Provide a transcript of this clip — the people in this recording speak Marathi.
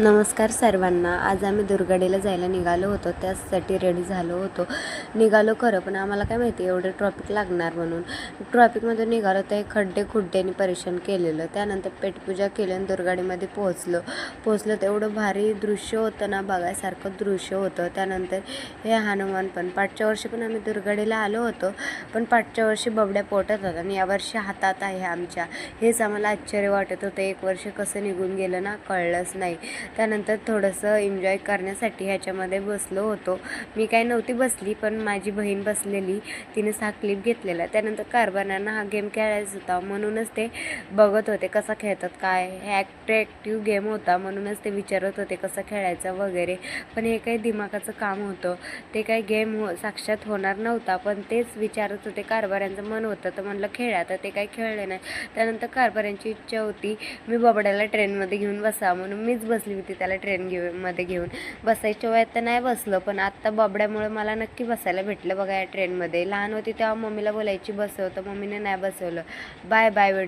नमस्कार सर्वांना. आज आम्ही दुर्गाडीला जायला निघालो होतो. त्यासाठी रेडी झालो होतो. निघालो खरं पण आम्हाला काय माहिती एवढं ट्रॉफिक लागणार म्हणून. ट्रॉफिकमधून निघालो ते खड्डे खुड्ड्याने परेशान केलेलं. त्यानंतर पेटपूजा केली आणि दुर्गाडीमध्ये पोहोचलो. पोहोचलो तेवढं भारी दृश्य होतं ना बघायसारखं दृश्य होतं. त्यानंतर हे हनुमान पण पाठच्या वर्षी पण आम्ही दुर्गाडीला आलो होतो. पण पाठच्या वर्षी बबड्या पोटत होता आणि यावर्षी हातात आहे आमच्या. हेच आम्हाला आश्चर्य वाटत होतं. एक वर्ष कसं निघून गेलं ना कळलंच नाही. त्यानंतर थोडंसं एन्जॉय करण्यासाठी ह्याच्यामध्ये बसलो होतो. मी काय नव्हती बसली पण माझी बहीण बसलेली. तिने हा क्लिप घेतलेला त्यानंतर कारभारांना हा गेम खेळायचा होता. म्हणूनच ते बघत होते कसा खेळतात काय हे ॲट्रॅक्टिव्ह गेम होता. म्हणूनच ते विचारत होते कसं खेळायचं वगैरे. पण हे काही दिमागाचं काम होतं. ते काही गेम हो साक्षात होणार नव्हता. पण तेच विचारत होते. कारभाऱ्यांचं मन होतं तर म्हणलं खेळा तर ते काही खेळले नाही. त्यानंतर कारभाऱ्यांची इच्छा होती मी बबड्याला ट्रेनमध्ये घेऊन बसा म्हणून मीच बसली. होती त्याला ट्रेन घेऊन मध्ये घेऊन. बसायच्या वयात तर नाही बसलं पण आत्ता बबड्यामुळे मला नक्की बसायला भेटलं बघा या ट्रेनमध्ये लहान होती तेव्हा मम्मीला बोलायची बसवतं मम्मीने नाही बसवलं. Bye bye